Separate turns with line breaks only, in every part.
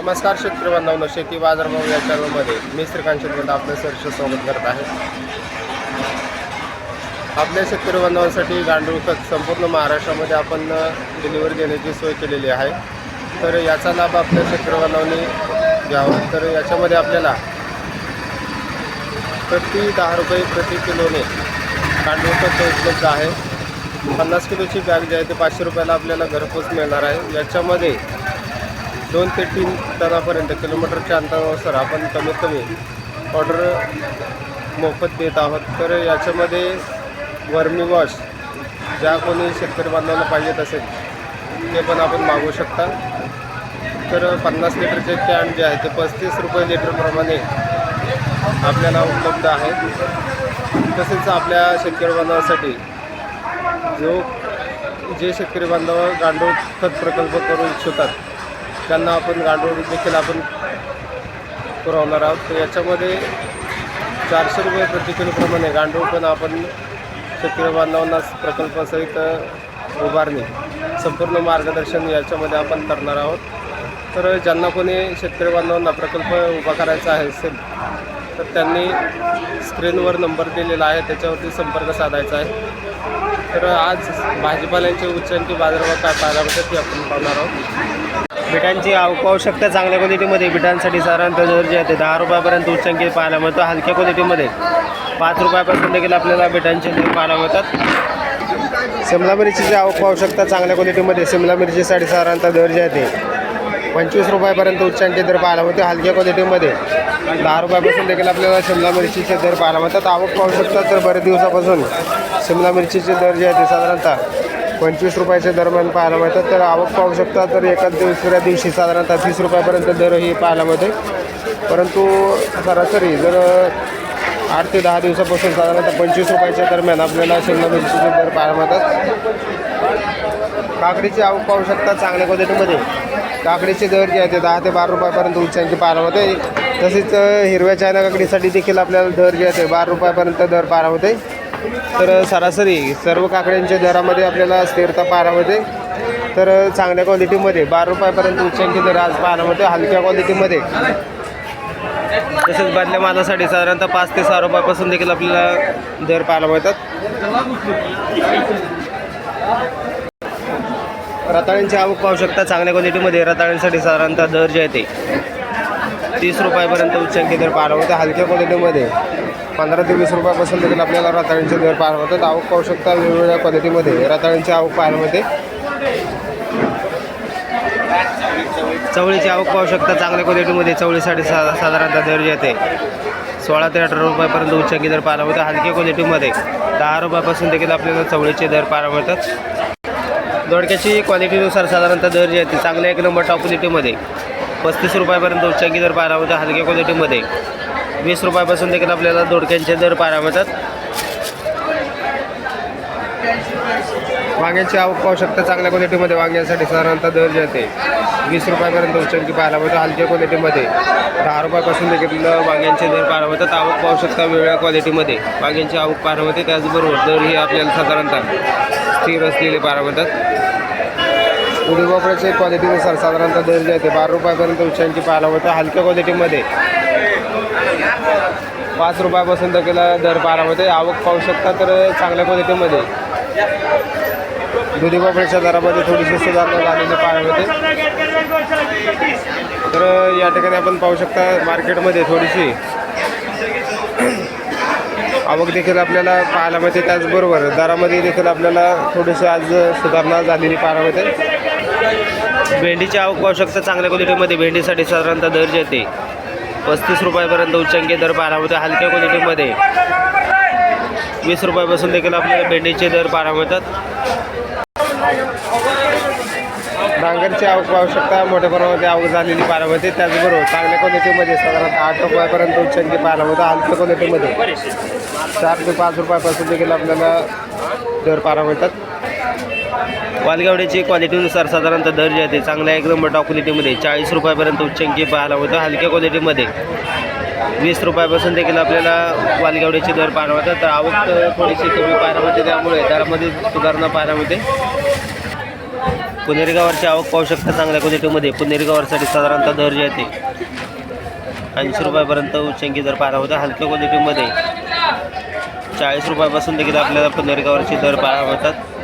नमस्कार शेतकरी बांधवांनो शेती बाजारभाव या चॅनलमध्ये मी श्रीकांत शेतकरी आपलं सहर्ष स्वागत करत आहे. आपल्या शेतकरी बांधवांसाठी गांडूळ खत संपूर्ण महाराष्ट्रामध्ये आपण डिलिव्हरी देण्याची सोय केलेली आहे. तर याचा लाभ आपल्या शेतकरी बांधवांनी घ्यावा. तर याच्यामध्ये आपल्याला प्रति दहा रुपये प्रति किलोने गांडूळ खत उपलब्ध आहे. पन्नास किलोची बॅग जी आहे ते पाचशे रुपयाला आपल्याला घरपोच मिळणार आहे. याच्यामध्ये दोन ते तीन टनापर्यंत किलोमीटरच्या अंतरानुसार आपण कमीत कमी ऑर्डर मोफत देत आहोत. तर याच्यामध्ये वर्मी वॉश ज्या कोणी शेतकरी बांधवांना पाहिजेत असेल ते पण आपण मागवू शकता. तर पन्नास लिटरचे कॅन जे आहे ते पस्तीस रुपये लिटरप्रमाणे आपल्याला उपलब्ध आहे. तसेच आपल्या शेतकरी बांधवांसाठी जो जे शेतकरी बांधव गांडूळ खत प्रकल्प करू इच्छितात त्यांना आपण गांडूळ देखील आपण पुरवणार आहोत. तर याच्यामध्ये चारशे रुपये प्रति किलोप्रमाणे गांडूळ पण आपण शेतकरी बांधवांना प्रकल्पासहित उभारणी संपूर्ण मार्गदर्शन याच्यामध्ये आपण करणार आहोत. तर ज्यांना कोणी शेतकरी बांधवांना प्रकल्प उभा करायचा आहे असेल तर त्यांनी स्क्रीनवर नंबर दिलेला आहे त्याच्यावरती संपर्क साधायचा आहे. तर आज भाजीपाल्यांचे उच्चांकी बाजारभाव काय पाहायला भेटत ते आपण पाहणार आहोत. बिटांची आवश्यकता चांगल्या क्वालिटीमध्ये बिटांसाठी साधारणतः दर जे आहे दहा रुपयापर्यंत उच्चांकी पाहायला मिळतो. हलक्या क्वालिटीमध्ये पाच रुपयापासून देखील आपल्याला बिटांचे दर पाहायला मिळतात. शिमला मिरचीची आवक आवश्यकता चांगल्या क्वालिटीमध्ये शिमला मिरचीसाठी साधारणतः दर जे आहे ते पंचवीस रुपयापर्यंत उच्चांकी दर पाहायला मिळते. हलक्या क्वालिटीमध्ये दहा रुपयापासून देखील आपल्याला शिमला मिरचीचे दर पाहायला मिळतात. आवक पाहू शकतात तर बरेच दिवसापासून शिमला मिरचीचे दर जे आहे ते साधारणतः पंचवीस रुपयाच्या दरम्यान पाहायला मिळतात. तर आवक पाहू शकता तर एकाच दुसऱ्या दिवशी साधारणतः तीस रुपयापर्यंत दरही पाहायला मिळते. परंतु सरासरी जर आठ ते दहा दिवसापासून साधारणतः पंचवीस रुपयाच्या दरम्यान आपल्याला शिमला मिरचीचे दर पाहायला मिळतात. काकडीची आवक पाहू शकता चांगल्या क्वालिटीमध्ये काकडीचे दर जे आहे ते दहा ते बारा रुपयापर्यंत उच्चांकी पाहायला मिळते. तसेच हिरव्या चायना काकडीसाठी देखील आपल्याला दर जे आहे बारा रुपयापर्यंत दर पाहायला होते तर सरासरी सर्व काकड्यांच्या दरामध्ये आपल्याला स्थिरता पाहायला होते. तर चांगल्या क्वालिटीमध्ये बारा रुपयापर्यंत उच्चांकी दर आज पाहायला मिळते हलक्या क्वालिटीमध्ये तसेच बदल्या मालासाठी साधारणतः पाच ते सहा रुपयापासून देखील आपल्याला दर पाहायला मिळतात. रताळ्यांची आवक पाहू शकता चांगल्या क्वालिटीमध्ये रताळ्यांसाठी साधारणतः दर जे आहे ते तीस रुपयापर्यंत उच्चांकी दर पाहायला होते. हलक्या क्वालिटीमध्ये पंधरा ते वीस रुपयापासून देखील आपल्याला रताळ्यांचे दर पार होतात. आवक पाहू शकता वेगवेगळ्या क्वालिटीमध्ये रताळ्यांची आवक पाहायला होते चवळीची आवक पाहू शकता. चांगल्या क्वालिटीमध्ये चवळीसाठी सा साधारणतः दर येते. सोळा ते अठरा रुपयापर्यंत उच्चांकी दर पाहायला होते. हलक्या क्वालिटीमध्ये दहा रुपयापासून देखील आपल्याला चवळीचे दर पार मिळतात. दोडक्याची क्वालिटीनुसार साधारणतः दर जे आहे ते चांगल्या एक नंबर टॉप क्वालिटीमध्ये पस्तीस रुपयापर्यंत उच्चांकी दर पाहायला मिळतात हलक्या क्वालिटीमध्ये वीस रुपयापासून देखील आपल्याला दोडक्यांचे दर पाहायला मिळतात वांग्यांची आवक पाहू शकता चांगल्या क्वालिटीमध्ये वांग्यांसाठी साधारणतः दर जाते वीस रुपयापर्यंत उच्चांकी पाहायला मिळतो हलक्या क्वालिटीमध्ये दहा रुपयापासून देखील वांग्यांचे दर पाहायला मिळतात आवक पाहू शकता वेगळ्या क्वालिटीमध्ये वांग्यांची आवक पाहायला मिळते त्याचबरोबर दर ही आपल्याला साधारणतः स्थिर असलेले पाहायला मिळतात उडी भोपळ्याच्या क्वालिटीनुसार साधारणतः दर जे आहे ते बारा रुपयापर्यंत उच्चांची पाहायला मिळतं. हलक्या क्वालिटीमध्ये पाच रुपयापासून केला दर पाहायला मिळते आवक पाहू शकता तर चांगल्या क्वालिटीमध्ये दुधी बोकड्याच्या दरामध्ये थोडीशी सुधारणा झालेली पाहायला मिळते. तर या ठिकाणी आपण पाहू शकता मार्केटमध्ये थोडीशी आवक देखील आपल्याला पाहायला मिळते. त्याचबरोबर दरामध्ये देखील आपल्याला थोडीशी आज सुधारणा झालेली पाहायला मिळते. भेंडीची आवक पाहू शकता चांगल्या क्वालिटीमध्ये भेंडीसाठी साधारणतः दर जे ते पस्तीस रुपयापर्यंत उच्चांकी दर पाहायला हलक्या क्वालिटीमध्ये वीस रुपयापासून देखील आपल्याला भेंडीचे दर पाहायला मिळतात. डांगरची आवक पाहू शकता मोठ्या प्रमाणामध्ये आवक झालेली पाहायला मिळते त्याचबरोबर चांगल्या क्वालिटीमध्ये साधारणतः आठ रुपयापर्यंत उच्चांकी पाहायला मिळतं हलक्या क्वालिटीमध्ये चार ते पाच रुपयापासून देखील आपल्याला दर पाहायला मिळतात. वालगावड्याची क्वालिटीनुसार साधारणतः दर जे आहे ते चांगल्या एक नंबर टॉप क्वालिटीमध्ये चाळीस रुपयापर्यंत उच्चंकी पाहायला होतं हलक्या क्वालिटीमध्ये वीस रुपयापासून देखील आपल्याला वालगावड्याचे दर पाहायला मिळतात. तर आवक थोडीशी कमी पाहायला मिळते. त्यामुळे दरामध्ये सुधारणा पाहायला मिळते. पुनेरगावरची आवक पाहू शकता चांगल्या क्वालिटीमध्ये पुणेरी साधारणतः दर जे आहे ऐंशी रुपयापर्यंत उच्चंकी दर पाहायला होता हलक्या क्वालिटीमध्ये चाळीस रुपयापासून देखील आपल्याला पुनेरगावरचे दर पाहायला होतात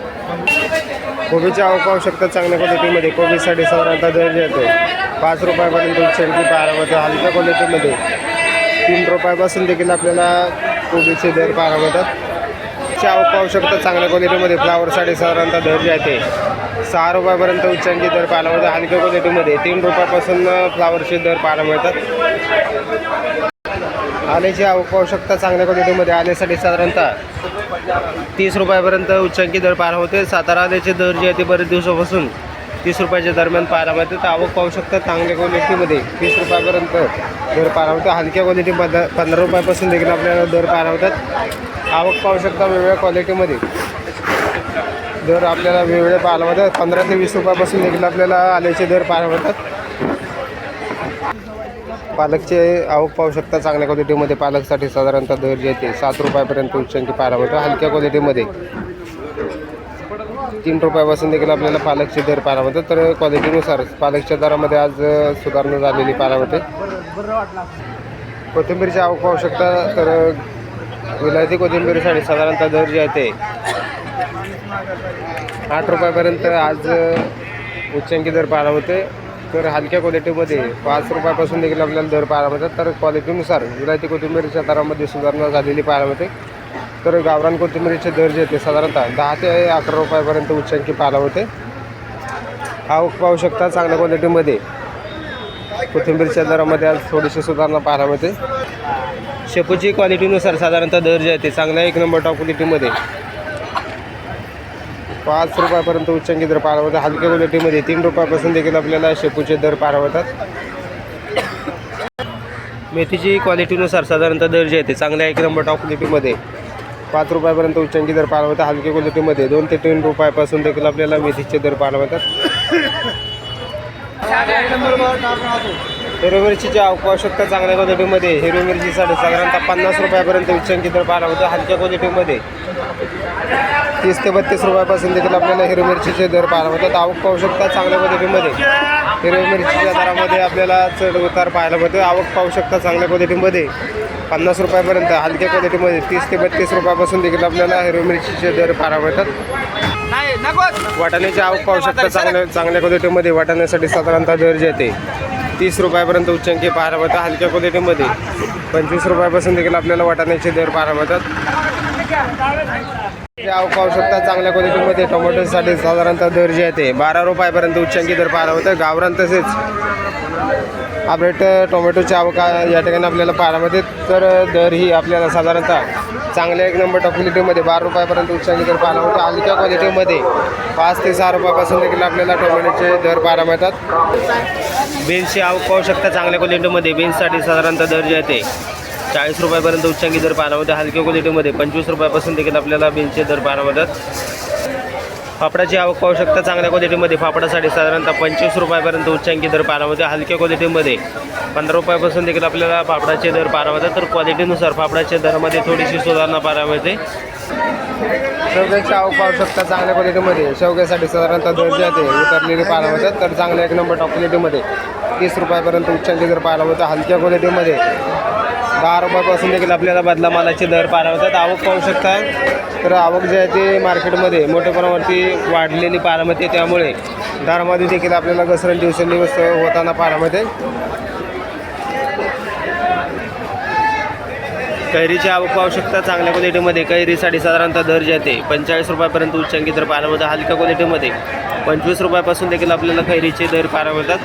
कोबीची आवक पाहू शकता चांगल्या क्वालिटीमध्ये कोबीसाठी साधारणतः दर येतो. पाच रुपयापर्यंत उच्चांकी पाहायला हलक्या क्वालिटीमध्ये. तीन रुपयापासून देखील आपल्याला कोबीचे दर पाहायला मिळतात. ची आवक पाहू शकता चांगल्या क्वालिटीमध्ये फ्लावरसाठी साधारणतः दर येते. सहा रुपयापर्यंत उच्चांकी दर पाहायला मिळतात हलक्या क्वालिटीमध्ये तीन रुपयापासून फ्लावरचे दर पाहायला मिळतात. आल्याची आवक पाहू शकता. चांगल्या क्वालिटीमध्ये आल्यासाठी साधारणतः तीस रुपयापर्यंत उच्चांकी दर पार होते. सातारा आल्याचे दर जे आहे ते बरेच दिवसापासून तीस रुपयाच्या दरम्यान पाहायला मिळते तर आवक पाहू शकता चांगल्या क्वालिटीमध्ये तीस रुपयापर्यंत दर पाहायला होतं. हलक्या क्वालिटीमध्ये पंधरा रुपयापासून देखील आपल्याला दर पाहायला होतात. आवक पाहू शकता वेगवेगळ्या क्वालिटीमध्ये. दर आपल्याला वेगवेगळ्या पाहायला मिळतात. पंधरा ते वीस रुपयापासून देखील आपल्याला आल्याचे दर पाहायला मिळतात. पालकचे आवक पाहू शकता. चांगल्या क्वालिटीमध्ये पालकसाठी साधारणतः दर जे ते सात रुपयापर्यंत उच्चांकी पाहायला मिळतो हलक्या क्वालिटीमध्ये तीन रुपयापासून देखील आपल्याला पालकचे दर पाहायला मिळतात तर क्वालिटीनुसार पालकच्या दरामध्ये आज सुधारणा झालेली पाहायला मिळते कोथिंबीरची आवक पाहू शकता तर विलायती कोथिंबीरसाठी साधारणतः दर जे आहे ते आठ रुपयापर्यंत आज उच्चांकी दर पाहायला मिळते तर हलक्या क्वालिटीमध्ये पाच रुपयापासून देखील आपल्याला दर पाहायला मिळतात. तर क्वालिटीनुसार विलायती कोथिंबीरच्या दरामध्ये सुधारणा झालेली पाहायला मिळते. तर गावरान कोथिंबीरीचे दर जे ते साधारणतः दहा ते अकरा रुपयापर्यंत उच्चांकी पाहायला होते आवक पाहू शकता चांगल्या क्वालिटीमध्ये कोथिंबीरच्या दरामध्ये आज थोडीशी सुधारणा पाहायला मिळते. शेपूची क्वालिटीनुसार साधारणतः दर जे आहे ते चांगल्या एक नंबर टॉप क्वालिटीमध्ये पाच रुपयापर्यंत उच्चांकी दर पाहायला होतात. हलक्या क्वालिटीमध्ये तीन रुपयापासून देखील आपल्याला शेपूचे दर पाहायला होतात. मेथीची क्वालिटीनुसार साधारणतः दर जे आहे ते चांगल्या एक नंबर टॉप क्वालिटीमध्ये पाच रुपयापर्यंत उच्चांकी दर पाहायला होता हलक्या क्वालिटीमध्ये दोन ते तीन रुपयापासून देखील आपल्याला मेथीचे दर पाहायला होतात. हिरवी मिरचीची आवश्यकता चांगल्या क्वालिटीमध्ये हिरवी मिरचीसाठी साधारणतः पन्नास रुपयापर्यंत उच्चांकी दर पाहायला होतं हलक्या क्वालिटीमध्ये तीस ते बत्तीस रुपयापासून देखील आपल्याला हिरवी मिरचीचे दर पाहायला मिळतात. आवक पाहू शकता चांगल्या क्वालिटीमध्ये हिरवी मिरचीच्या दरामध्ये आपल्याला चढ उतार पाहायला मिळतो आवक पाहू शकता चांगल्या क्वालिटीमध्ये पन्नास रुपयापर्यंत हलक्या क्वालिटीमध्ये तीस ते बत्तीस रुपयापासून देखील आपल्याला हिरवी मिरचीचे दर पाहायला मिळतात. वाटाण्याची आवक पाहू शकता चांगल्या चांगल्या क्वालिटीमध्ये वाटाण्यासाठी साधारणतः दर जे येते तीस रुपयापर्यंत उच्चांकी पाहायला मिळतात हलक्या क्वालिटीमध्ये. पंचवीस रुपयापासून देखील आपल्याला वाटाण्याचे दर पाहायला मिळतात हे आवक पाहू शकता चांगल्या क्वालिटीमध्ये टोमॅटोसाठी साधारणतः दर जे आहे ते बारा रुपयापर्यंत उच्चांकी दर पाहायला होतं. गावरान तसेच आपरेट टोमॅटोची आवक या ठिकाणी आपल्याला पाहायला तर दर ही आपल्याला साधारणतः चांगल्या एक नंबर टॉप क्वालिटीमध्ये बारा रुपयापर्यंत उच्चांकी दर पाहायला मिळतो हलक्या क्वालिटीमध्ये पाच ते सहा रुपयापासून देखील आपल्याला टोमॅटोचे दर पाहायला मिळतात. बीन्सची आवक पाहू शकता चांगल्या क्वालिटीमध्ये बीन्ससाठी साधारणतः दर जे आहे ते चाळीस रुपयापर्यंत उच्चांकी दर पाहायला होते हलक्या क्वालिटीमध्ये पंचवीस रुपयापासून देखील आपल्याला बीन्सचे दर पाहायला मिळतात. फापडाची आवक पाहू शकता चांगल्या क्वालिटीमध्ये फापडासाठी साधारणतः पंचवीस रुपयापर्यंत उच्चांकी दर पाहायला मिळते. हलक्या क्वालिटीमध्ये पंधरा रुपयापासून देखील आपल्याला फापडाचे दर पाहायला मिळतात. तर क्वालिटीनुसार फापडाच्या दरामध्ये थोडीशी सुधारणा पाहायला मिळते. शेवग्याची आवक पाहू शकता चांगल्या क्वालिटीमध्ये शेवग्यासाठी साधारणतः दर जे आहे ते उतरलेले पाहायला मिळतात. तर चांगल्या एक नंबर टॉप क्वालिटीमध्ये तीस रुपयापर्यंत उच्चांकी दर पाहायला मिळतं. हलक्या क्वालिटीमध्ये दहा रुपयापासून देखील आपल्याला बदला मालाचे दर पारावतात. आवक पाहू शकता. तर आवक जे आहे ते मार्केटमध्ये मोठ्या प्रमाणावरती वाढलेली पारामध्ये त्यामुळे दरामध्ये देखील आपल्याला घसरण दिवसेंदिवस होताना पारामध्ये कैरीची आवक पाहू शकता. चांगल्या क्वालिटीमध्ये कैरीसाठी साधारणतः दर जे आहे ते पंचेचाळीस रुपयापर्यंत उच्चांकी दर पाहायला मिळतात हलक्या क्वालिटीमध्ये पंचवीस रुपयापासून देखील आपल्याला कैरीचे दर पाहायला मिळतात